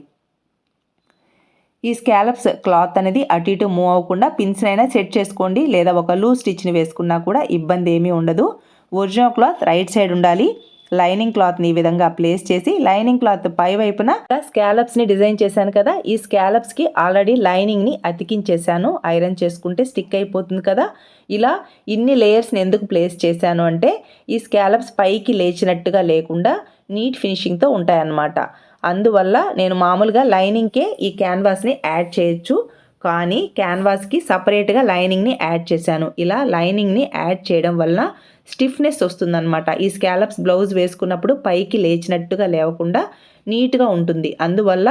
ఈ స్కాలప్స్ క్లాత్ అనేది అటు ఇటు మూవ్ అవ్వకుండా పిన్స్నైనా సెట్ చేసుకోండి లేదా ఒక లూజ్ స్టిచ్ని వేసుకున్నా కూడా ఇబ్బంది ఏమీ ఉండదు. ఒరిజినల్ క్లాత్ రైట్ సైడ్ ఉండాలి. లైనింగ్ క్లాత్ని ఈ విధంగా ప్లేస్ చేసి లైనింగ్ క్లాత్ పై వైపున స్కాలప్స్ని డిజైన్ చేశాను కదా. ఈ స్కాలప్స్కి ఆల్రెడీ లైనింగ్ని అతికించేశాను. ఐరన్ చేసుకుంటే స్టిక్ అయిపోతుంది కదా. ఇలా ఇన్ని లేయర్స్ని ఎందుకు ప్లేస్ చేశాను అంటే ఈ స్కాలప్స్ పైకి లేచినట్టుగా లేకుండా నీట్ ఫినిషింగ్తో ఉంటాయన్నమాట. అందువల్ల నేను మామూలుగా లైనింగ్కే ఈ క్యాన్వాస్ని యాడ్ చేయొచ్చు. కానీ క్యాన్వాస్కి సపరేట్గా లైనింగ్ని యాడ్ చేశాను. ఇలా లైనింగ్ని యాడ్ చేయడం వలన స్టిఫ్నెస్ వస్తుందన్నమాట. ఈ స్కాలప్స్ బ్లౌజ్ వేసుకున్నప్పుడు పైకి లేచినట్టుగా లేవకుండా నీట్గా ఉంటుంది. అందువల్ల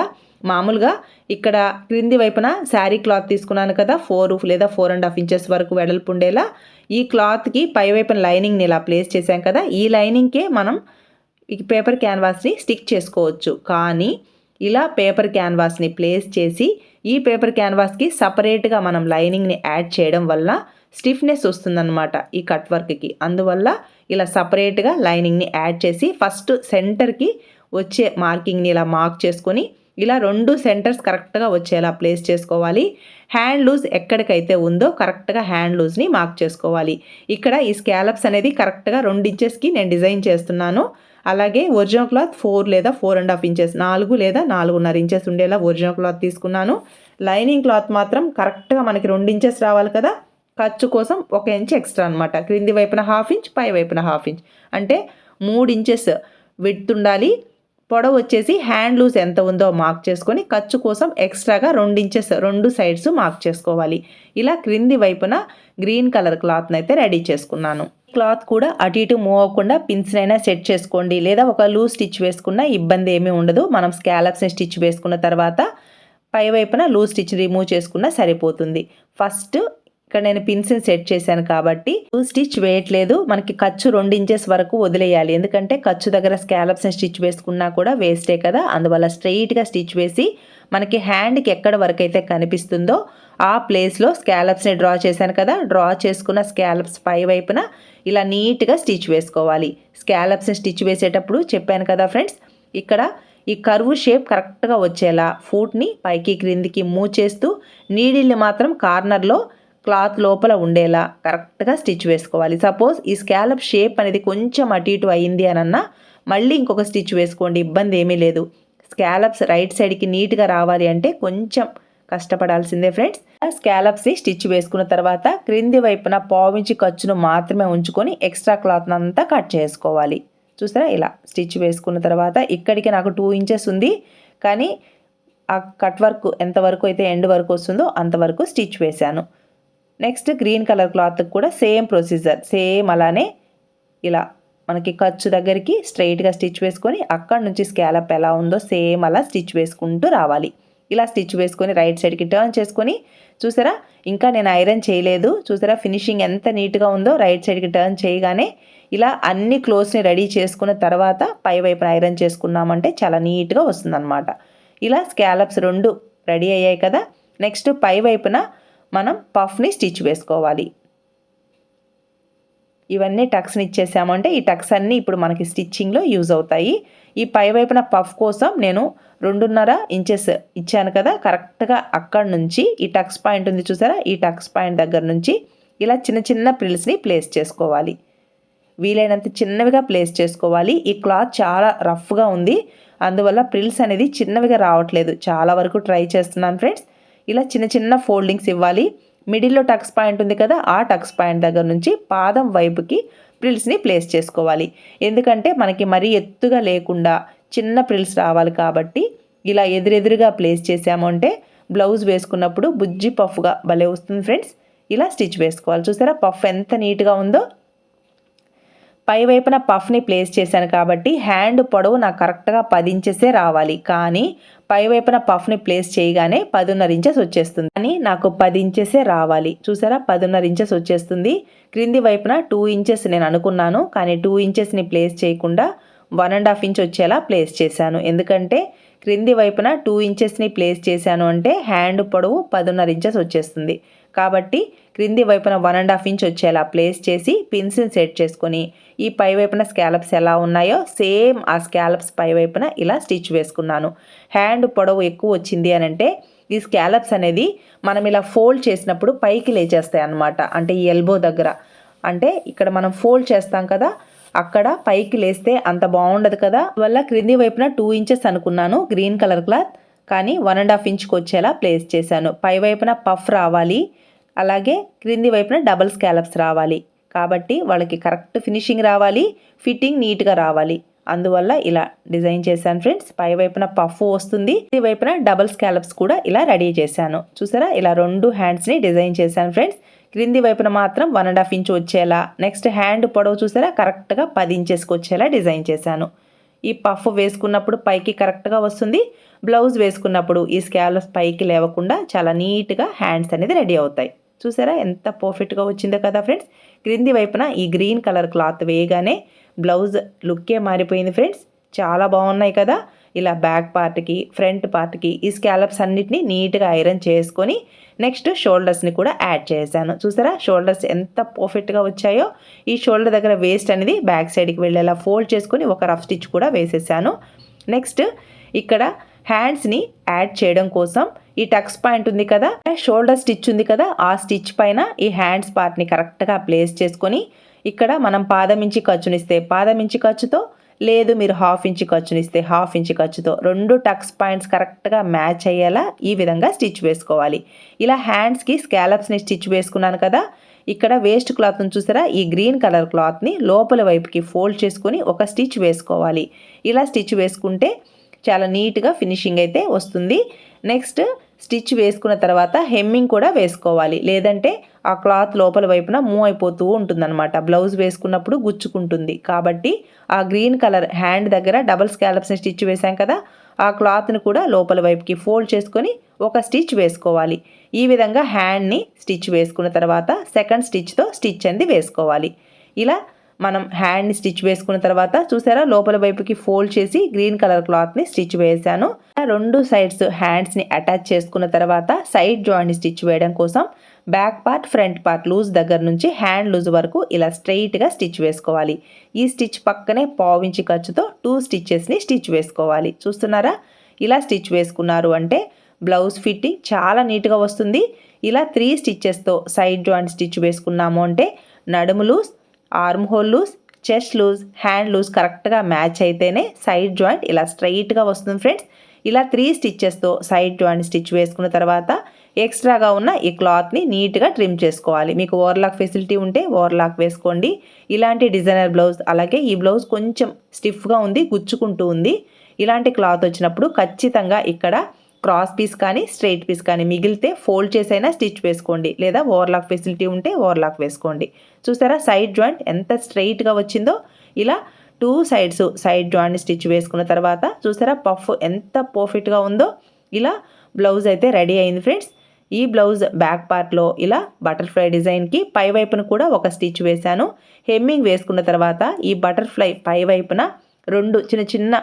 మామూలుగా ఇక్కడ క్రింది వైపున శారీ క్లాత్ తీసుకున్నాను కదా ఫోర్ లేదా ఫోర్ అండ్ హాఫ్ ఇంచెస్ వరకు వెడల్పు ఉండేలా ఈ క్లాత్కి పై వైపున లైనింగ్ని ఇలా ప్లేస్ చేశాం కదా ఈ లైనింగ్కే మనం ఈ పేపర్ క్యాన్వాస్ని స్టిక్ చేసుకోవచ్చు. కానీ ఇలా పేపర్ క్యాన్వాస్ని ప్లేస్ చేసి ఈ పేపర్ క్యాన్వాస్కి సపరేట్గా మనం లైనింగ్ని యాడ్ చేయడం వల్ల స్టిఫ్నెస్ వస్తుందన్నమాట ఈ కట్ వర్క్కి. అందువల్ల ఇలా సపరేట్గా లైనింగ్ని యాడ్ చేసి ఫస్ట్ సెంటర్కి వచ్చే మార్కింగ్ని ఇలా మార్క్ చేసుకొని ఇలా రెండు సెంటర్స్ కరెక్ట్గా వచ్చేలా ప్లేస్ చేసుకోవాలి. హ్యాండ్ లూజ్ ఎక్కడికైతే ఉందో కరెక్ట్గా హ్యాండ్ లూజ్ని మార్క్ చేసుకోవాలి. ఇక్కడ ఈ స్కాలప్స్ అనేది కరెక్ట్గా రెండు ఇంచెస్కి నేను డిజైన్ చేస్తున్నాను. అలాగే ఒరిజినల్ క్లాత్ ఫోర్ లేదా ఫోర్ అండ్ హాఫ్ ఇంచెస్ నాలుగు లేదా నాలుగున్నర ఇంచెస్ ఉండేలా ఒరిజినల్ క్లాత్ తీసుకున్నాను. లైనింగ్ క్లాత్ మాత్రం కరెక్ట్గా మనకి రెండు ఇంచెస్ రావాలి కదా. ఖర్చు కోసం ఒక ఇంచ్ ఎక్స్ట్రా అనమాట క్రింది వైపున హాఫ్ ఇంచ్ పై వైపున హాఫ్ ఇంచ్. అంటే మూడు ఇంచెస్ విడ్త్ ఉండాలి. పొడవు వచ్చేసి హ్యాండ్ లూజ్ ఎంత ఉందో మార్క్ చేసుకొని ఖర్చు కోసం ఎక్స్ట్రాగా రెండు ఇంచెస్ రెండు సైడ్స్ మార్క్ చేసుకోవాలి. ఇలా క్రింది వైపున గ్రీన్ కలర్ క్లాత్ని అయితే రెడీ చేసుకున్నాను. క్లాత్ కూడా అటు ఇటు మూవ్ అవ్వకుండా పిన్స్నైనా సెట్ చేసుకోండి. లేదా ఒక లూజ్ స్టిచ్ వేసుకున్న ఇబ్బంది ఏమీ ఉండదు. మనం స్కాలప్స్ని స్టిచ్ వేసుకున్న తర్వాత పై వైపున లూజ్ స్టిచ్ రిమూవ్ చేసుకున్నా సరిపోతుంది. ఫస్ట్ ఇక్కడ నేను పిన్స్ని సెట్ చేశాను కాబట్టి స్టిచ్ వేయట్లేదు. మనకి ఖర్చు రెండు ఇంచెస్ వరకు వదిలేయాలి. ఎందుకంటే ఖర్చు దగ్గర స్కాలప్స్ని స్టిచ్ వేసుకున్నా కూడా వేస్టే కదా. అందువల్ల స్ట్రెయిట్గా స్టిచ్ వేసి మనకి హ్యాండ్కి ఎక్కడ వరకు అయితే కనిపిస్తుందో ఆ ప్లేస్లో స్కాలప్స్ని డ్రా చేశాను కదా. డ్రా చేసుకున్న స్కాలప్స్ పై వైపున ఇలా నీట్గా స్టిచ్ వేసుకోవాలి. స్కాలప్స్ని స్టిచ్ వేసేటప్పుడు చెప్పాను కదా ఫ్రెండ్స్ ఇక్కడ ఈ కర్వ్ షేప్ కరెక్ట్గా వచ్చేలా ఫూట్ని పైకి క్రిందికి మూవ్ చేస్తూ నీడిల్ని మాత్రం కార్నర్లో క్లాత్ లోపల ఉండేలా కరెక్ట్గా స్టిచ్ వేసుకోవాలి. సపోజ్ ఈ స్కాలప్ షేప్ అనేది కొంచెం అటు ఇటు అయింది అనన్నా మళ్ళీ ఇంకొక స్టిచ్ వేసుకోండి ఇబ్బంది ఏమీ లేదు. స్కాలప్స్ రైట్ సైడ్కి నీట్గా రావాలి అంటే కొంచెం కష్టపడాల్సిందే ఫ్రెండ్స్. స్కాలప్స్ని స్టిచ్ వేసుకున్న తర్వాత క్రింది వైపున పావించి ఖర్చును మాత్రమే ఉంచుకొని ఎక్స్ట్రా క్లాత్ అంతా కట్ చేసుకోవాలి. చూసారా? ఇలా స్టిచ్ వేసుకున్న తర్వాత ఇక్కడికి నాకు టూ ఇంచెస్ ఉంది. కానీ ఆ కట్ వర్క్ ఎంతవరకు అయితే ఎండ్ వరకు వస్తుందో అంతవరకు స్టిచ్ వేశాను. నెక్స్ట్ గ్రీన్ కలర్ క్లాత్ కూడా సేమ్ ప్రొసీజర్ సేమ్ అలానే ఇలా మనకి ఖర్చు దగ్గరికి స్ట్రైట్గా స్టిచ్ వేసుకొని అక్కడ నుంచి స్కాలప్ ఎలా ఉందో సేమ్ అలా స్టిచ్ వేసుకుంటూ రావాలి. ఇలా స్టిచ్ వేసుకొని రైట్ సైడ్కి టర్న్ చేసుకొని చూసారా? ఇంకా నేను ఐరన్ చేయలేదు. చూసారా? ఫినిషింగ్ ఎంత నీట్గా ఉందో రైట్ సైడ్కి టర్న్ చేయగానే ఇలా అన్ని క్లోత్స్ని రెడీ చేసుకున్న తర్వాత పై వైపున ఐరన్ చేసుకున్నామంటే చాలా నీట్గా వస్తుందన్నమాట. ఇలా స్కాలప్స్ రెండు రెడీ అయ్యాయి కదా? నెక్స్ట్ పై వైపున మనం పఫ్ని స్టిచ్ వేసుకోవాలి. ఇవన్నీ టక్స్ని ఇచ్చేసామంటే ఈ టక్స్ అన్నీ ఇప్పుడు మనకి స్టిచ్చింగ్లో యూజ్ అవుతాయి. ఈ పై వైపున పఫ్ కోసం నేను రెండున్నర ఇంచెస్ ఇచ్చాను కదా కరెక్ట్గా అక్కడ నుంచి ఈ టక్స్ పాయింట్ ఉంది చూసారా? ఈ టక్స్ పాయింట్ దగ్గర నుంచి ఇలా చిన్న చిన్న ప్రిల్స్ని ప్లేస్ చేసుకోవాలి. వీలైనంత చిన్నవిగా ప్లేస్ చేసుకోవాలి. ఈ క్లాత్ చాలా రఫ్గా ఉంది. అందువల్ల ప్రిల్స్ అనేది చిన్నవిగా రావట్లేదు. చాలా వరకు ట్రై చేస్తున్నాను ఫ్రెండ్స్ ఇలా చిన్న చిన్న ఫోల్డింగ్స్ ఇవ్వాలి. మిడిల్లో టక్స్ పాయింట్ ఉంది కదా ఆ టక్స్ పాయింట్ దగ్గర నుంచి పాదం వైపుకి ప్రిల్స్ని ప్లేస్ చేసుకోవాలి. ఎందుకంటే మనకి మరీ ఎత్తుగా లేకుండా చిన్న ప్రిల్స్ రావాలి కాబట్టి ఇలా ఎదురెదురుగా ప్లేస్ చేసాము అంటే బ్లౌజ్ వేసుకున్నప్పుడు బుజ్జి పఫ్గా భలే వస్తుంది ఫ్రెండ్స్. ఇలా స్టిచ్ వేసుకోవాలి. చూసారా? పఫ్ ఎంత నీట్గా ఉందో పై వైపున పఫ్ని ప్లేస్ చేశాను కాబట్టి హ్యాండ్ పొడవు నాకు కరెక్ట్గా పది ఇంచెసే రావాలి. కానీ పై వైపున పఫ్ని ప్లేస్ చేయగానే పదిన్నర ఇంచెస్ వచ్చేస్తుంది. కానీ నాకు పది ఇంచెసే రావాలి. చూసారా? పదిన్నర ఇంచెస్ వచ్చేస్తుంది. క్రింది వైపున టూ ఇంచెస్ నేను అనుకున్నాను. కానీ టూ ఇంచెస్ని ప్లేస్ చేయకుండా వన్ అండ్ హాఫ్ ఇంచ్ వచ్చేలా ప్లేస్ చేశాను. ఎందుకంటే క్రింది వైపున టూ ఇంచెస్ని ప్లేస్ చేశాను అంటే హ్యాండ్ పొడవు పదిన్నర ఇంచెస్ వచ్చేస్తుంది. కాబట్టి క్రింది వైపున వన్ అండ్ హాఫ్ ఇంచ్ వచ్చేలా ప్లేస్ చేసి పిన్స్ని సెట్ చేసుకొని ఈ పై వైపున స్కాలప్స్ ఎలా ఉన్నాయో సేమ్ ఆ స్కాలప్స్ పై వైపున ఇలా స్టిచ్ వేసుకున్నాను. హ్యాండ్ పొడవు ఎక్కువ వచ్చింది అని అంటే ఈ స్కాలప్స్ అనేది మనం ఇలా ఫోల్డ్ చేసినప్పుడు పైకి లేచేస్తాయి అన్నమాట. అంటే ఈ ఎల్బో దగ్గర. అంటే ఇక్కడ మనం ఫోల్డ్ చేస్తాం కదా అక్కడ పైకి లేస్తే అంత బాగుండదు కదా. వల్ల క్రింది వైపున టూ ఇంచెస్ అనుకున్నాను గ్రీన్ కలర్ క్లాత్. కానీ వన్ అండ్ హాఫ్ ఇంచ్కి వచ్చేలా ప్లేస్ చేశాను. పై వైపున పఫ్ రావాలి. అలాగే క్రింది వైపున డబల్ స్కాలప్స్ రావాలి. కాబట్టి వాళ్ళకి కరెక్ట్ ఫినిషింగ్ రావాలి ఫిట్టింగ్ నీట్గా రావాలి. అందువల్ల ఇలా డిజైన్ చేశాను ఫ్రెండ్స్. పై వైపున పఫ్ వస్తుంది ఈ వైపున డబల్ స్కాలప్స్ కూడా ఇలా రెడీ చేశాను. చూసారా? ఇలా రెండు హ్యాండ్స్ని డిజైన్ చేశాను ఫ్రెండ్స్. క్రింది వైపున మాత్రం వన్ అండ్ హాఫ్ ఇంచ్ వచ్చేలా నెక్స్ట్ హ్యాండ్ పొడవు చూసారా? కరెక్ట్గా పది ఇంచెస్కి వచ్చేలా డిజైన్ చేశాను. ఈ పఫ్ వేసుకున్నప్పుడు పైకి కరెక్ట్గా వస్తుంది బ్లౌజ్ వేసుకున్నప్పుడు ఈ స్కాలప్స్ పైకి లేవకుండా చాలా నీట్గా హ్యాండ్స్ అనేది రెడీ అవుతాయి. చూసారా? ఎంత పర్ఫెక్ట్గా వచ్చిందో కదా ఫ్రెండ్స్. క్రింది వైపున ఈ గ్రీన్ కలర్ క్లాత్ వేయగానే బ్లౌజ్ లుక్కే మారిపోయింది ఫ్రెండ్స్. చాలా బాగున్నాయి కదా. ఇలా బ్యాక్ పార్ట్కి ఫ్రంట్ పార్ట్కి ఈ స్కాలప్స్ అన్నిటిని నీట్గా ఐరన్ చేసుకొని నెక్స్ట్ షోల్డర్స్ని కూడా యాడ్ చేశాను. చూసారా? షోల్డర్స్ ఎంత పర్ఫెక్ట్గా వచ్చాయో. ఈ షోల్డర్ దగ్గర వేస్ట్ అనేది బ్యాక్ సైడ్కి వెళ్ళేలా ఫోల్డ్ చేసుకొని ఒక రఫ్ స్టిచ్ కూడా వేసేసాను. నెక్స్ట్ ఇక్కడ హ్యాండ్స్ని యాడ్ చేయడం కోసం ఈ టక్స్ పాయింట్ ఉంది కదా షోల్డర్ స్టిచ్ ఉంది కదా ఆ స్టిచ్ పైన ఈ హ్యాండ్స్ పార్ట్ని కరెక్ట్గా ప్లేస్ చేసుకొని ఇక్కడ మనం పాదమించి ఖర్చునిస్తే పాదమించి ఖర్చుతో లేదు మీరు హాఫ్ ఇంచ్ ఖర్చుని ఇస్తే హాఫ్ ఇంచ్ ఖర్చుతో రెండు టక్స్ పాయింట్స్ కరెక్ట్గా మ్యాచ్ అయ్యేలా ఈ విధంగా స్టిచ్ వేసుకోవాలి. ఇలా హ్యాండ్స్కి స్కాలప్స్ని స్టిచ్ వేసుకున్నాను కదా ఇక్కడ వేస్ట్ క్లాత్ని చూసారా? ఈ గ్రీన్ కలర్ క్లాత్ని లోపల వైపుకి ఫోల్డ్ చేసుకొని ఒక స్టిచ్ వేసుకోవాలి. ఇలా స్టిచ్ వేసుకుంటే చాలా నీట్గా ఫినిషింగ్ అయితే వస్తుంది. నెక్స్ట్ స్టిచ్ వేసుకున్న తర్వాత హెమ్మింగ్ కూడా వేసుకోవాలి. లేదంటే ఆ క్లాత్ లోపల వైపున మూవ్ అయిపోతూ ఉంటుందన్నమాట. బ్లౌజ్ వేసుకున్నప్పుడు గుచ్చుకుంటుంది. కాబట్టి ఆ గ్రీన్ కలర్ హ్యాండ్ దగ్గర డబల్ స్కాలప్స్ని స్టిచ్ వేసాం కదా ఆ క్లాత్ని కూడా లోపల వైపుకి ఫోల్డ్ చేసుకొని ఒక స్టిచ్ వేసుకోవాలి. ఈ విధంగా హ్యాండ్ని స్టిచ్ వేసుకున్న తర్వాత సెకండ్ స్టిచ్తో స్టిచ్ అనేది వేసుకోవాలి. ఇలా మనం హ్యాండ్ని స్టిచ్ వేసుకున్న తర్వాత చూసారా? లోపల వైపుకి ఫోల్డ్ చేసి గ్రీన్ కలర్ క్లాత్ని స్టిచ్ వేసాను రెండు సైడ్స్ హ్యాండ్స్ని అటాచ్ చేసుకున్న తర్వాత సైడ్ జాయింట్ స్టిచ్ వేయడం కోసం back part front part loose దగ్గర నుంచి హ్యాండ్ లూజ్ వరకు ఇలా స్ట్రైట్గా స్టిచ్ వేసుకోవాలి. ఈ స్టిచ్ పక్కనే పావించి ఖర్చుతో టూ స్టిచ్చెస్ని స్టిచ్ వేసుకోవాలి. చూస్తున్నారా? ఇలా స్టిచ్ వేసుకున్నారు అంటే బ్లౌజ్ ఫిట్టింగ్ చాలా నీట్గా వస్తుంది. ఇలా త్రీ స్టిచ్చెస్తో సైడ్ జాయింట్ స్టిచ్ వేసుకున్నాము అంటే నడుము loose arm hole loose chest loose hand loose కరెక్ట్గా మ్యాచ్ అయితేనే సైడ్ జాయింట్ ఇలా స్ట్రైట్గా వస్తుంది ఫ్రెండ్స్. ఇలా త్రీ స్టిచ్చెస్తో సైడ్ జాయింట్ స్టిచ్ వేసుకున్న తర్వాత ఎక్స్ట్రాగా ఉన్న ఈ క్లాత్ని నీట్గా ట్రిమ్ చేసుకోవాలి. మీకు ఓవర్లాక్ ఫెసిలిటీ ఉంటే ఓవర్లాక్ వేసుకోండి. ఇలాంటి డిజైనర్ బ్లౌజ్ అలాగే ఈ బ్లౌజ్ కొంచెం స్టిఫ్గా ఉంది గుచ్చుకుంటూ ఉంది. ఇలాంటి క్లాత్ వచ్చినప్పుడు ఖచ్చితంగా ఇక్కడ క్రాస్ పీస్ కానీ స్ట్రైట్ పీస్ కానీ మిగిలితే ఫోల్డ్ చేసైనా స్టిచ్ వేసుకోండి. లేదా ఓవర్లాక్ ఫెసిలిటీ ఉంటే ఓవర్లాక్ వేసుకోండి. చూసారా? సైడ్ జాయింట్ ఎంత స్ట్రైట్గా వచ్చిందో? ఇలా two sides side joint stitch వేసుకున్న తర్వాత చూసారా? పఫ్ ఎంత పర్ఫెక్ట్గా ఉందో? ఇలా బ్లౌజ్ అయితే రెడీ అయింది ఫ్రెండ్స్. ఈ బ్లౌజ్ బ్యాక్ పార్ట్లో ఇలా బటర్ఫ్లై డిజైన్కి పై వైపున కూడా ఒక స్టిచ్ వేశాను. హెమ్మింగ్ వేసుకున్న తర్వాత ఈ బటర్ఫ్లై పై వైపున రెండు చిన్న చిన్న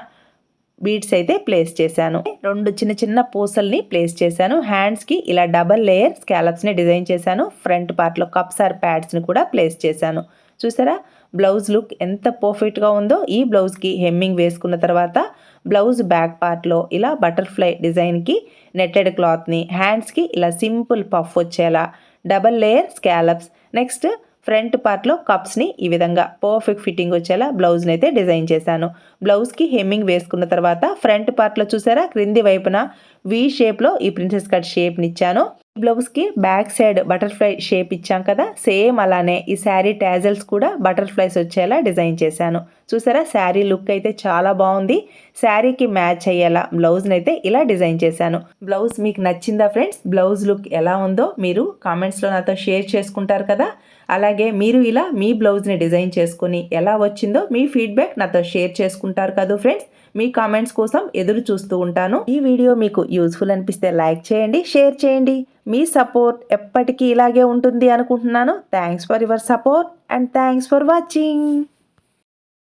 బీడ్స్ అయితే ప్లేస్ చేశాను. రెండు చిన్న చిన్న పూసల్ని ప్లేస్ చేశాను. హ్యాండ్స్కి ఇలా డబల్ లేయర్ స్కాలప్స్ని డిజైన్ చేశాను. ఫ్రంట్ పార్ట్లో కప్స్ ఆర్ ప్యాడ్స్ని కూడా ప్లేస్ చేశాను. చూసారా? బ్లౌజ్ లుక్ ఎంత పర్ఫెక్ట్గా ఉందో ఈ బ్లౌజ్కి హెమ్మింగ్ వేసుకున్న తర్వాత బ్లౌజ్ బ్యాక్ పార్ట్లో ఇలా బటర్ఫ్లై డిజైన్కి నెట్టెడ్ క్లాత్ని హ్యాండ్స్కి ఇలా సింపుల్ పఫ్ వచ్చేలా double layer scallops. Next front పార్ట్లో కప్స్ని ఈ విధంగా పర్ఫెక్ట్ ఫిట్టింగ్ వచ్చేలా బ్లౌజ్ని అయితే డిజైన్ చేశాను. బ్లౌజ్కి హెమ్మింగ్ వేసుకున్న తర్వాత ఫ్రంట్ పార్ట్లో చూసారా? క్రింది వైపున వి షేప్లో ఈ ప్రిన్సెస్ కట్ షేప్ని ఇచ్చాను బ్లౌజ్కి బ్యాక్ సైడ్ బటర్ఫ్లై షేప్ ఇచ్చాం కదా? సేమ్ అలానే ఈ శారీ ట్యాజల్స్ కూడా బటర్ఫ్లైస్ వచ్చేలా డిజైన్ చేశాను. చూసారా? శారీ లుక్ అయితే చాలా బాగుంది. శారీకి మ్యాచ్ అయ్యేలా బ్లౌజ్ని అయితే ఇలా డిజైన్ చేశాను. బ్లౌజ్ మీకు నచ్చిందా ఫ్రెండ్స్? బ్లౌజ్ లుక్ ఎలా ఉందో మీరు కామెంట్స్లో నాతో షేర్ చేసుకుంటారు కదా? అలాగే మీరు ఇలా మీ బ్లౌజ్ని డిజైన్ చేసుకుని ఎలా వచ్చిందో మీ ఫీడ్బ్యాక్ నాతో షేర్ చేసుకుంటారు కదా ఫ్రెండ్స్? మీ కామెంట్స్ కోసం ఎదురు చూస్తూ ఉంటాను. ఈ వీడియో మీకు యూస్ఫుల్ అనిపిస్తే లైక్ చేయండి షేర్ చేయండి. మీ సపోర్ట్ ఎప్పటికీ ఇలాగే ఉంటుంది అనుకుంటున్నాను. Thanks for your support and thanks for watching.